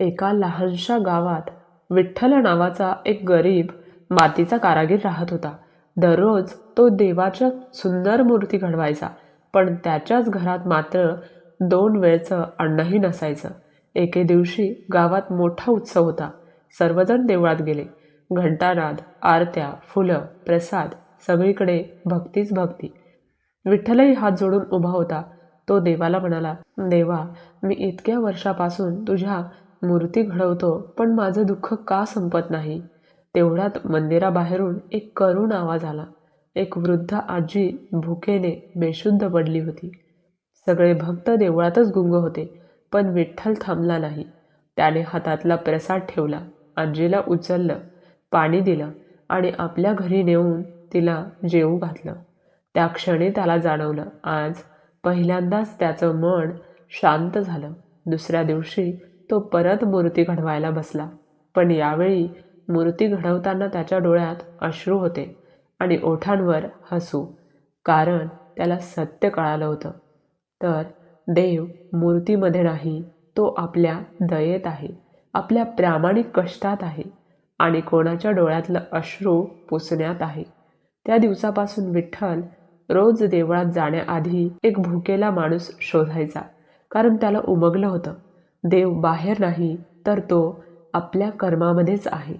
एका लहानशा गावात विठ्ठल नावाचा एक गरीब मातीचा कारागीर राहत होता. दररोज तो देवाच्या सुंदर मूर्ती घडवायचा पण त्याच्याच घरात मात्र दोन वेळचं अन्नही नसायचं. एके दिवशी गावात मोठा उत्सव होता. सर्वजण देवळात गेले. घंटानाद आरत्या फुलं प्रसाद सगळीकडे भक्तीच भक्ती. विठ्ठलही हात जोडून उभा होता. तो देवाला म्हणाला देवा मी इतक्या वर्षापासून तुझ्या मूर्ती घडवतो पण माझं दुःख का संपत नाही? तेवढ्यात मंदिराबाहेरून एक करुण आवाज आला. एक वृद्ध आजी भुकेने बेशुद्ध पडली होती. सगळे भक्त देवळातच गुंग होते पण विठ्ठल थांबला नाही. त्याने हातातला प्रसाद ठेवला. आजीला उचललं पाणी दिलं आणि आपल्या घरी नेऊन तिला जेवू घातलं. त्या क्षणी त्याला जाणवलं आज पहिल्यांदाच त्याचं मन शांत झालं. दुसऱ्या दिवशी तो परत मूर्ती घडवायला बसला. पण यावेळी मूर्ती घडवताना त्याच्या डोळ्यात अश्रू होते आणि ओठांवर हसू कारण त्याला सत्य कळालं होतं. तर देव मूर्तीमध्ये नाही तो आपल्या दयेत आहे आपल्या प्रामाणिक कष्टात आहे आणि कोणाच्या डोळ्यातलं अश्रू पुसण्यात आहे. त्या दिवसापासून विठ्ठल रोज देवळात जाण्याआधी एक भुकेला माणूस शोधायचा कारण त्याला उमगलं होतं. देव बाहेर नाही तर तो आपल्या कर्मामध्येच आहे.